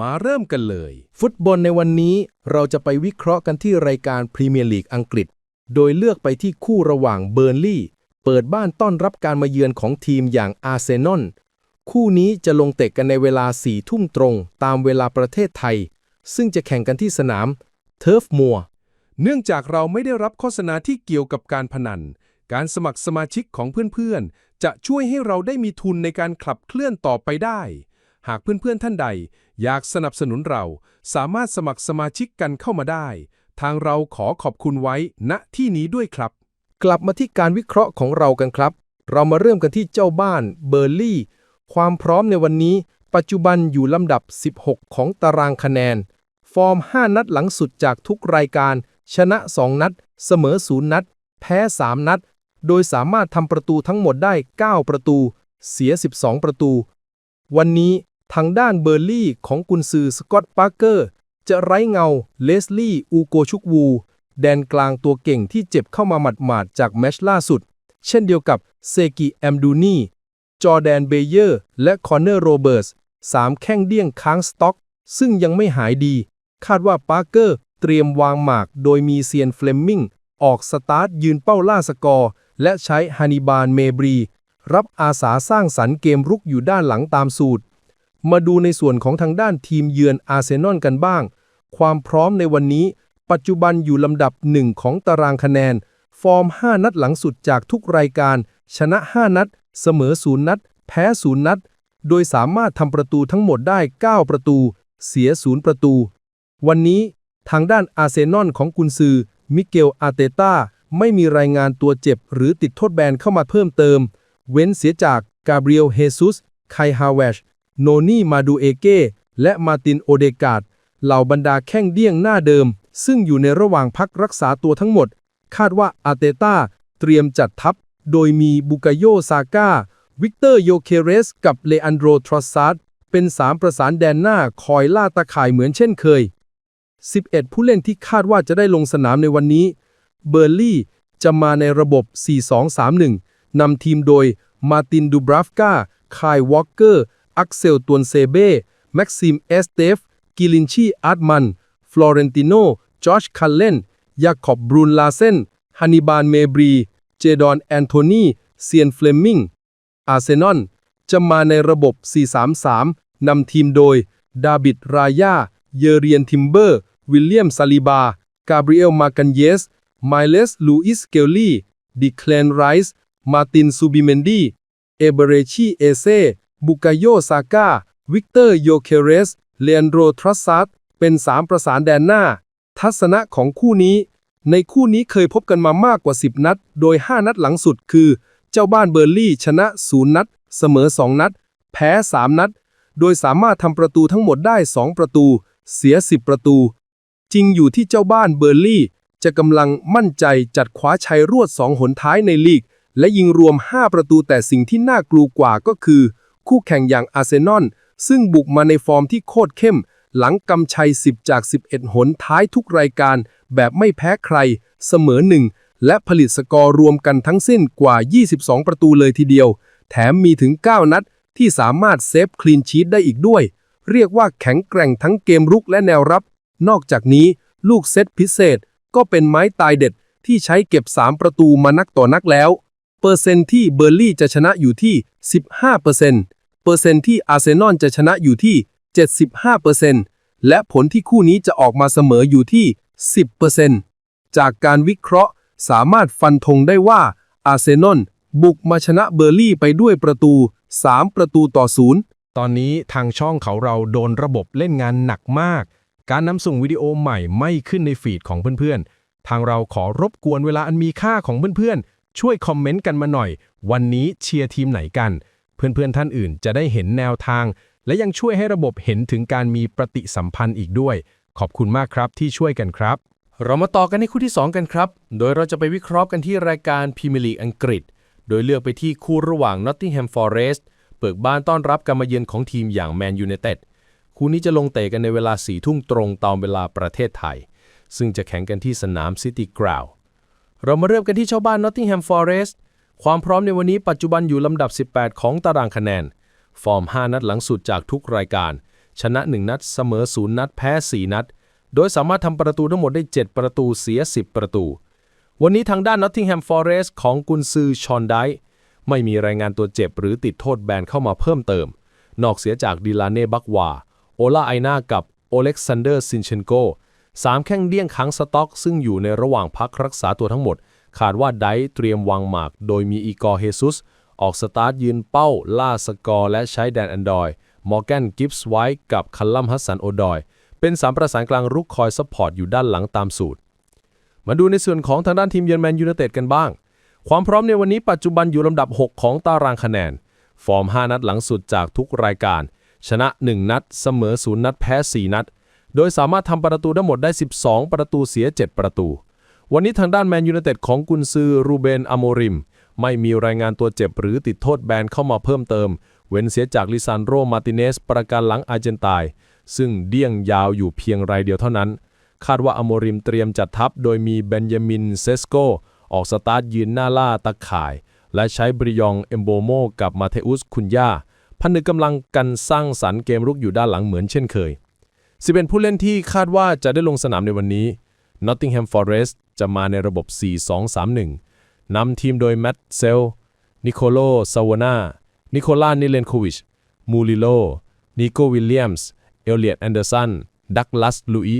มาเริ่มกันเลย ฟุตบอลในวันนี้เราจะไปวิเคราะห์กันที่รายการพรีเมียร์ลีกอังกฤษ โดยเลือกไปที่คู่ระหว่างเบอร์ลี่ เปิดบ้านต้อนรับการมาเยือนของทีมอย่างอาร์เซนอลคู่นี้จะลงเตะกันในเวลาสี่ทุ่มตรง ตามเวลาประเทศไทย ซึ่งจะแข่งกันที่สนามเทิร์ฟมัวเนื่องจากเราไม่ได้รับโฆษณาที่เกี่ยวกับการพนัน การสมัครสมาชิกของเพื่อนๆ จะช่วยให้เราได้มีทุนในการขับเคลื่อนต่อไปได้ หากเพื่อนๆท่านใด อยากสนับสนุนเรา สามารถสมัครสมาชิกกันเข้ามาได้ ทางเราขอขอบคุณไว้ณที่นี้ด้วยครับ กลับมาที่การวิเคราะห์ของเรากันครับ เรามาเริ่มกันที่เจ้าบ้านเบอร์ลี่ ความพร้อมในวันนี้ ปัจจุบันอยู่ลำดับ 16 ของตารางคะแนน ฟอร์ม 5 นัดหลังสุดจากทุกรายการ ชนะ 2 นัด เสมอ 0 นัด แพ้ 3 นัด โดยสามารถทำประตูทั้งหมดได้ 9 ประตู เสีย 12 ประตู วันนี้ ทางด้านเบอร์ลี่ของกุนซือสกอตต์ปาร์เกอร์ จะไร้เงาเลสลี่ อูโกชุกวู แดนกลางตัวเก่งที่เจ็บเข้ามาหมาดๆจากแมชล่าสุด เช่นเดียวกับเซกิแอมดูนีจอแดนเบเยอร์ และคอนเนอร์โรเบิร์ตส์สามแข้งเดี้ยงค้างสต็อก ซึ่งยังไม่หายดี คาดว่าปาร์เกอร์เตรียมวางหมากโดยมีเซียนเฟลมมิงออกสตาร์ทยืนเป้าล่าสกอร์ และใช้ฮานิบาลเมบรี รับอาสาสร้างสรรค์เกมรุกอยู่ด้านหลังตามสูตร มาดูในส่วนของทางด้านทีมเยือนอาร์เซนอลกันบ้าง ความพร้อมในวันนี้ ปัจจุบันอยู่ลำดับหนึ่งของตารางคะแนน ฟอร์ม 5 นัดหลังสุดจากทุกรายการ ชนะ 5 นัด เสมอ 0 นัด แพ้ 0 นัด โดยสามารถทำประตูทั้งหมดได้ 9 ประตู เสีย 0 ประตู วันนี้ทางด้านอาร์เซนอลของกุนซือ มิเกล อาเตตาไม่มีรายงานตัวเจ็บ หรือติดโทษแบนเข้ามาเพิ่มเติม เว้นเสียจากกาเบรียล เฮซุส ไคฮาเวช โนนี่มาดูเอเก้และมาตินโอเดกาดเหล่าบรรดาแข้งเดี้ยงหน้าเดิม ซึ่งอยู่ในระหว่างพักรักษาตัวทั้งหมด คาดว่าอาเตตาเตรียมจัดทัพ โดยมีบุกาโยซาก้า วิกเตอร์โยเคเรส กับเลอันโดรทรอสซาร์ดเป็นสามประสานแดนหน้าคอยล่าตาข่ายเหมือนเช่นเคย 11 ผู้เล่นที่คาดว่าจะได้ลงสนามในวันนี้ เบอร์ลี่จะมาในระบบ 4-2-3-1 นำทีมโดยมาตินดูบราฟกาคายวอลเกอร์ อักเซลตวนเซเบ้แม็กซิมเอสเตฟกิลินชีอาร์ตมัน ฟลอเรนติโนจอชคัลเลนยาคอบบรูนลาเซนฮันนิบาลเมบรี เจดอนแอนโทนีเซียนเฟลมิงอาร์เซนอลจะมาในระบบ 4-3-3 นำทีมโดย ดาบิด รายา เยเรียน ทิมเบอร์ วิลเลียม ซาลิบา กาเบรียล มากันเยส ไมเลส ลูอิส เกลลี่ ดิแคลน ไรส์ มาติน ซูบิเมนดี เอเบเรชี เอเซ บุกาโยซาก้า วิกเตอร์โยเคเรส เลอันโดรทรัสซัตเป็นสามประสานแดนหน้า ทัศนะของคู่นี้ ในคู่นี้เคยพบกันมามากกว่า 10 นัด โดย 5 นัดหลังสุดคือ เจ้าบ้านเบอร์ลี่ชนะ 0 นัด เสมอ 2 นัด แพ้ 3 นัด โดยสามารถทำประตูทั้งหมดได้ 2 ประตู เสีย 10 ประตู จริงอยู่ที่เจ้าบ้านเบอร์ลี่ จะกำลังมั่นใจจัดคว้าชัยรวด 2 หนท้ายในลีก และยิงรวม 5 ประตูแต่สิ่งที่น่ากลัวกว่าก็คือ คู่แข่งอย่างอาร์เซนอลซึ่งบุกมาในฟอร์มที่โคตรเข้ม หลังกำชัย 10 จาก 11 หนท้ายทุกรายการ แบบไม่แพ้ใคร เสมอหนึ่งและผลิตสกอร์รวมกันทั้งสิ้นกว่า 22 ประตูเลยทีเดียว แถมมีถึง 9 นัดที่สามารถเซฟคลีนชีตได้อีกด้วย เรียกว่าแข็งแกร่งทั้งเกมรุกและแนวรับ นอกจากนี้ลูกเซตพิเศษก็เป็นไม้ตายเด็ดที่ใช้เก็บ 3 ประตูมานักต่อนักแล้ว เปอร์เซ็นต์ที่เบอร์ลี่จะชนะอยู่ที่ 15%เปอร์เซ็นต์ เปอร์เซนที่อาร์เซนอลจะชนะอยู่ที่ 75%และผลที่คู่นี้จะออกมาเสมออยู่ที่ 10%จากการวิเคราะห์สามารถฟันธงได้ว่าอาร์เซนอลบุกมาชนะเบอร์ลี่ไปด้วยประตู 3 ประตูต่อศูนย์ตอนนี้ทางช่องเขาเราโดนระบบเล่นงานหนักมาก การนำส่งวิดีโอใหม่ไม่ขึ้นในฟีดของเพื่อนๆ ทางเราขอรบกวนเวลาอันมีค่าของเพื่อนๆ ช่วยคอมเมนต์กันมาหน่อย วันนี้เชียร์ทีมไหนกัน เพื่อนๆท่านอื่นจะได้เห็นแนวทาง และยังช่วยให้ระบบเห็นถึงการมีปฏิสัมพันธ์อีกด้วย ขอบคุณมากครับที่ช่วยกันครับ เรามาต่อกันในคู่ที่ 2 กันครับ โดยเราจะไปวิเคราะห์กันที่รายการพรีเมียร์ลีกอังกฤษ โดยเลือกไปที่คู่ระหว่าง Nottingham Forest เปิดบ้านต้อนรับการมาเยือนของทีมอย่างแมนยู i นเต็ดคู่นี้จะลงเตะกันในเวลา4ทุ่มตรงตามเวลาประเทศไทย ซึ่งจะแข่งกันที่สนาม City Ground เรามาเริ่มกันที่ชาวบ้าน Nottingham Forest ความพร้อมในวันนี้ปัจจุบันอยู่ลำดับ 18 ของตารางคะแนน ฟอร์ม 5 นัดหลังสุดจากทุกรายการ ชนะ 1 นัด เสมอ 0 นัด แพ้ 4 นัด โดยสามารถทำประตูทั้งหมดได้ 7 ประตูเสีย 10 ประตู วันนี้ทางด้าน Nottingham Forest ของกุนซือชอนไดไม่มีรายงานตัวเจ็บหรือติดโทษแบนเข้ามาเพิ่มเติม นอกเสียจากดิลาเน่บักวา โอลาไอนากับโอเล็กซานเดอร์ซินเชนโกสามแข้งเดี้ยงค้างสต็อก ซึ่งอยู่ในระหว่างพักรักษาตัวทั้งหมด ขาดว่าไดเตรียมวางหมาก โดยมีอีกอร์เฮซุส ออกสตาร์ทยืนเป้า ล่าสกอร์ และใช้แดนแอนดอย มอร์แกนกิฟส์ไว้กับคัลลัมฮัสันโอดอย เป็นสามประสานกลางรุกคอยซัพพอร์ตอยู่ด้านหลังตามสูตร มาดูในส่วนของทางด้านทีมเยือนแมนยูไนเต็ดกันบ้าง ความพร้อมในวันนี้ปัจจุบันอยู่ลำดับ 6 ของตารางคะแนน ฟอร์ม 5 นัดหลังสุดจากทุกรายการ ชนะ 1 นัด เสมอ 0 นัด แพ้ 4 นัด โดยสามารถทำประตูได้หมดได้ 12 ประตูเสีย 7 ประตู วันนี้ทางด้านแมนยูไนเต็ดของกุนซือรูเบนอโมริม ไม่มีรายงานตัวเจ็บหรือติดโทษแบนเข้ามาเพิ่มเติม เว้นเสียจากลิซานโรมาติเนส ประการหลังอาร์เจนตาย ซึ่งเดี้ยงยาวอยู่เพียงรายเดียวเท่านั้น คาดว่าอโมริมเตรียมจัดทัพโดยมีเบนยามินเซสโกออกสตาร์ทยืนหน้าล่าตะข่าย และใช้บริยองเอมโบโมกับมาเทอุสคุนยาพันึกกำลังกันสร้างสรรค์เกมรุกอยู่ด้านหลังเหมือนเช่นเคย11ผู้เล่นที่คาดว่าจะได้ลงสนามในวันนี้ Nottingham Forest จะมาในระบบ 4-2-3-1 นำทีมโดยแมตเซล นิโคโลซาวนานิโคลานิเลนโควิช มูลิโล นิโกวิลเลียมส์ เอลเลียตแอนเดอร์สัน ดักลัส ลุย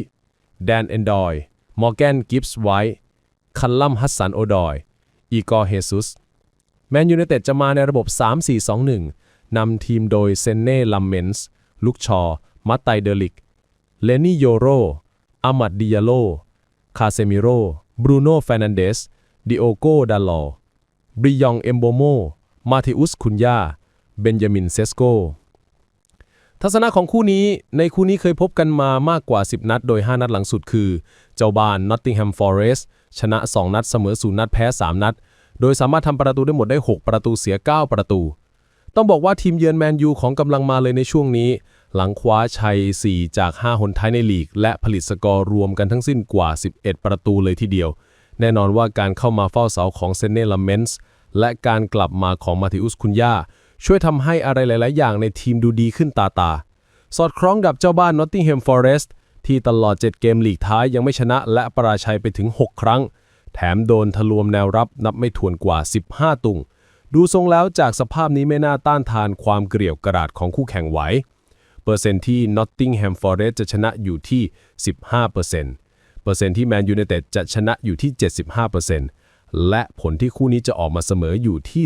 แดนเอนดอย มอร์แกน กิฟส์ ไวท์ คัลลัมฮัสสัน โอดอย อีกอร์เฮซุส แมนยูไนเต็ดจะมาในระบบ 3-4-2-1 นำทีมโดยเซนเน่ ลัมเมนส์ ลุกชอ มัตไตเดลิก เลนี่โยโรอามัดดิยาโล คาเซมิโรบรูโน่เฟรนันเดสดิโอโกดาลอบริยองเอมโบโม มาเทอุสคุนยาเบนจามินเซสโก ทัศนะของคู่นี้ในคู่นี้เคยพบกันมามากกว่า 10 นัด โดย 5 นัดหลังสุดคือ เจ้าบ้าน Nottingham Forest ชนะ 2 นัดเสมอ0นัดแพ้ 3 นัด โดยสามารถทำประตูได้หมดได้ 6 ประตูเสีย 9 ประตู ต้องบอกว่าทีมเยือนแมนยูของกำลังมาเลยในช่วงนี้ หลังคว้าชัย 4 จาก 5 หนท้ายในลีก และผลิตสกอร์รวมกันทั้งสิ้นกว่า 11 ประตูเลยทีเดียว แน่นอนว่าการเข้ามาเฝ้าเสาของเซนเนลเมนส์และการกลับมาของมาธิอุสคุนยาช่วยทำให้อะไรหลาย ๆ อย่างในทีมดูดีขึ้นตาตา สอดคล้องกับเจ้าบ้าน Nottingham Forest ที่ตลอด 7 เกมลีกท้ายยังไม่ชนะและปราชัยไปถึง 6 ครั้ง แถมโดนทะลวมแนวรับนับไม่ถ้วนกว่า 15 ตุง ดูทรงแล้วจากสภาพนี้ไม่น่าต้านทานความเกรี่ยวกระดาดของคู่แข่งไหว เปอร์เซ็นต์ที่ Nottingham Forest จะชนะอยู่ที่ 15%เปอร์เซ็นต์ที่ Man United จะชนะอยู่ที่ 75%และผลที่คู่นี้จะออกมาเสมออยู่ที่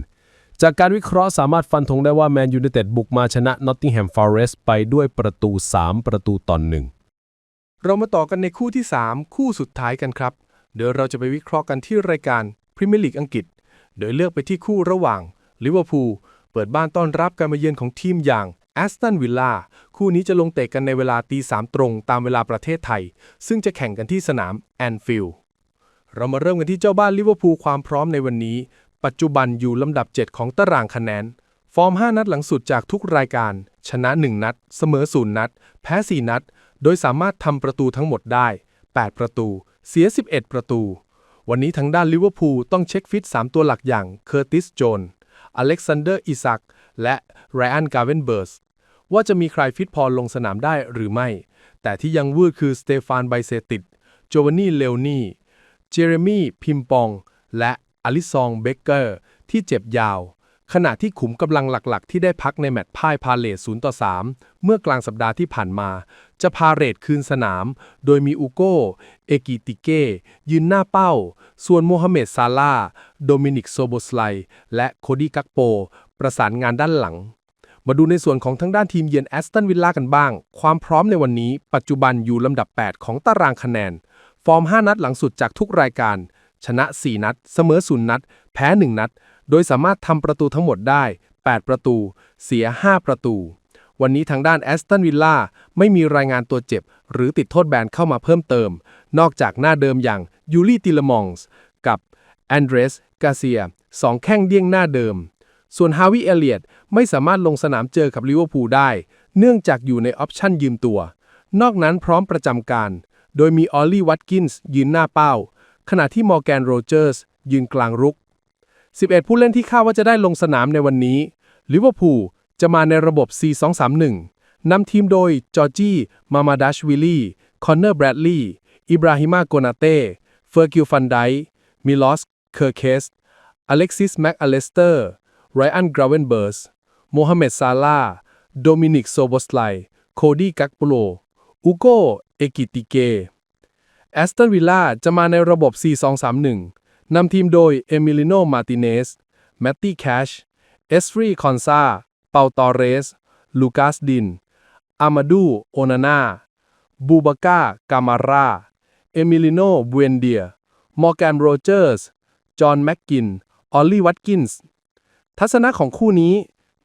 10%จากการวิเคราะห์สามารถฟันธงได้ว่า Man United บุกมาชนะ Nottingham Forest ไปด้วยประตู 3 ประตูต่อหนึ่งเรามาต่อกันในคู่ที่ 3 คู่สุดท้ายกันครับ เดี๋ยวเราจะไปวิเคราะห์กันที่รายการพรีเมียร์ลีกอังกฤษ โดยเลือกไปที่คู่ระหว่างลิเวอร์พูลเปิดบ้านต้อนรับการมาเยือนของทีมอย่าง แอสตันวิลล่าคู่นี้จะลงเตะกันในเวลาตีสามตรงตามเวลาประเทศไทย ซึ่งจะแข่งกันที่สนามแอนฟิลด์เรามาเริ่มกันที่เจ้าบ้านลิเวอร์พูลความพร้อมในวันนี้ ปัจจุบันอยู่ลำดับ 7 ของตารางคะแนน ฟอร์ม 5 นัดหลังสุดจากทุกรายการ ชนะ 1 นัด เสมอ 0 นัด แพ้ 4 นัด โดยสามารถทำประตูทั้งหมดได้ 8 ประตู เสีย 11 ประตู วันนี้ทางด้านลิเวอร์พูลต้องเช็คฟิต 3 ตัวหลักอย่างเคอร์ติสโจนอเล็กซานเดอร์อิซัก และไรอันกาเวนเบิร์สว่าจะมีใครฟิตพอลงสนามได้หรือไม่ แต่ที่ยังวืดคือสเตฟานไบเซติดโจวานนี่เลโอนี่เจเรมี่พิมปอง และอลิซองเบเกอร์ที่เจ็บยาว ขณะที่ขุมกำลังหลักๆ ที่ได้พักในแมตช์พ่ายพาเลท0ต่อ 3 เมื่อกลางสัปดาห์ที่ผ่านมา จะพาเรทคืนสนาม โดยมีอูโกเอกิติเก้ยืนหน้าเป้า ส่วนโมฮัมเหม็ดซาลาโดมินิกโซโบสไลและโคดีกักโป ประสานงานด้านหลัง มาดูในส่วนของทั้งด้านทีมเยือนแอสตันวิลล่ากันบ้าง ความพร้อมในวันนี้ ปัจจุบันอยู่ลำดับ 8 ของตารางคะแนน ฟอร์ม 5 นัดหลังสุดจากทุกรายการ ชนะ 4 นัด เสมอ 0 นัด แพ้ 1 นัด โดยสามารถทำประตูทั้งหมดได้ 8 ประตู เสีย 5 ประตู วันนี้ทางด้านแอสตันวิลล่าไม่มีรายงานตัวเจ็บ หรือติดโทษแบนเข้ามาเพิ่มเติม นอกจากหน้าเดิมอย่างยูรีติลมองส์กับแอนเดรสกาเซียสองแข้งเดี้ยงหน้าเดิม ส่วนฮาวิเอเลียตไม่สามารถลงสนามเจอกับลิเวอร์พูลได้ เนื่องจากอยู่ในออปชั่นยืมตัว นอกนั้นพร้อมประจำการ โดยมีออลลี่วัตกินส์ยืนหน้าเป้า ขณะที่มอร์แกนโรเจอร์สยืนกลางรุก 11 ผู้เล่นที่คาดว่าจะได้ลงสนามในวันนี้ลิเวอร์พูลจะมาในระบบ 4-2-3-1 นำทีมโดยจอร์จี้มามาดัชวิลลี่คอนเนอร์แบรดลีย์อิบราฮิมาโกนาเต้เฟอร์กิลฟันไดมิลอสเคอร์เคสอเล็กซิสแม็กอเลสเตอร์ ไรอันกราเวนเบิร์สโมฮัมเหม็ดซาลาโดมินิกโซโบสไลโคดี้กักโปโลอุโกเอกิติเกแอสตันวิลล่าจะมาในระบบ 4-2-3-1 นำทีมโดยเอมิลิโน มาติเนส แมตตี้แคช เอสฟรี คอนซา เปาตอเรส ลูกัสดิน อามาดู โอนาน่า บูบาก้า กามาร่า เอมิลิโนบ u วนเดีย มอร์แกน โรเจอร์ส จอห์น แม็กกิน ออลลี่ วัตกินส์ ทัศนะของคู่นี้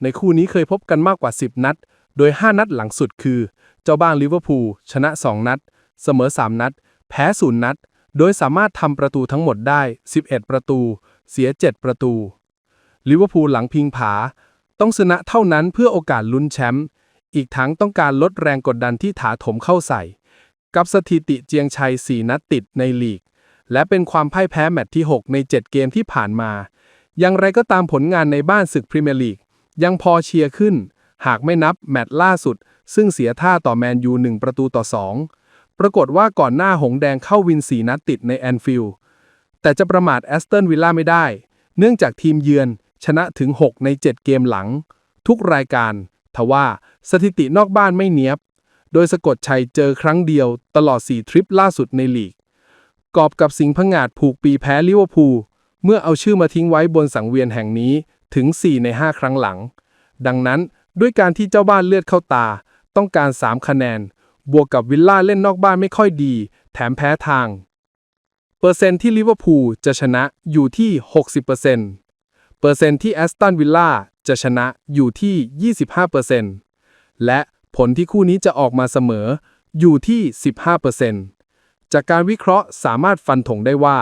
ในคู่นี้เคยพบกันมากกว่า 10 นัด โดย 5 นัดหลังสุดคือ เจ้าบ้านลิเวอร์พูลชนะ 2 นัด เสมอ 3 นัด แพ้0นัด โดยสามารถทำประตูทั้งหมดได้ 11 ประตู เสีย 7 ประตูลิเวอร์พูลหลังพิงผา ต้องชนะเท่านั้นเพื่อโอกาสลุ้นแชมป์อีกทั้งต้องการลดแรงกดดันที่ถาถมเข้าใส่ กับสถิติเจียงชัย 4 นัดติดในลีก และเป็นความพ่ายแพ้แมตช์ที่ 6 ใน 7 เกมที่ผ่านมา อย่างไรก็ตามผลงานในบ้านศึกพรีเมียร์ลีกยังพอเชียร์ขึ้น หากไม่นับแมตช์ล่าสุด ซึ่งเสียท่าต่อแมนยู1ประตูต่อ 2 ปรากฏว่าก่อนหน้าหงแดงเข้าวิน 4 นัดติดในแอนฟิลด์แต่จะประมาทแอสตันวิลล่าไม่ได้ เนื่องจากทีมเยือนชนะถึง 6 ใน 7 เกมหลัง ทุกรายการ ทว่าสถิตินอกบ้านไม่เนียบ โดยสะกดชัยเจอครั้งเดียวตลอด 4 ทริปล่าสุดในลีก กอบกับสิงห์พงาดผูกปีแพ้ลิเวอร์พูล เมื่อเอาชื่อมาทิ้งไว้บนสังเวียนแห่งนี้ถึง 4 ใน 5 ครั้งหลัง ดังนั้นด้วยการที่เจ้าบ้านเลือดเข้าตา ต้องการ 3 คะแนน บวกกับวิลล่าเล่นนอกบ้านไม่ค่อยดี แถมแพ้ทาง เปอร์เซ็นต์ที่ลิเวอร์พูลจะชนะอยู่ที่ 60%เปอร์เซ็นต์ที่แอสตันวิลล่าจะชนะอยู่ที่ 25%และผลที่คู่นี้จะออกมาเสมออยู่ที่ 15%จากการวิเคราะห์สามารถฟันธงได้ว่า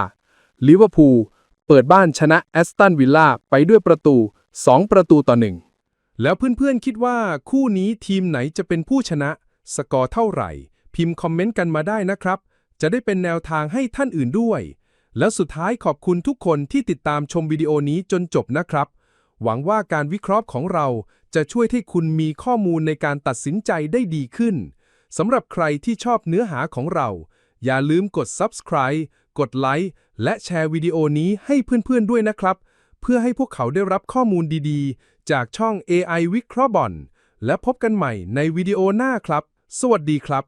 ลิเวอร์พูล เปิดบ้านชนะแอสตันวิลล่าไปด้วยประตู 2 ประตูต่อ1แล้วเพื่อนๆคิดว่าคู่นี้ทีมไหนจะเป็นผู้ชนะ สกอร์เท่าไหร่ พิมพ์คอมเมนต์กันมาได้นะครับ จะได้เป็นแนวทางให้ท่านอื่นด้วย แล้วสุดท้ายขอบคุณทุกคนที่ติดตามชมวิดีโอนี้จนจบนะครับ หวังว่าการวิเคราะห์ของเราจะช่วยให้คุณมีข้อมูลในการตัดสินใจได้ดีขึ้นสำหรับใครที่ชอบเนื้อหาของเรา อย่าลืมกด subscribe กดไลค์และแชร์วิดีโอนี้ให้เพื่อนๆด้วยนะครับ เพื่อให้พวกเขาได้รับข้อมูลดีๆ จากช่อง AI วิเคราะห์บอลและพบกันใหม่ในวิดีโอหน้าครับ สวัสดีครับ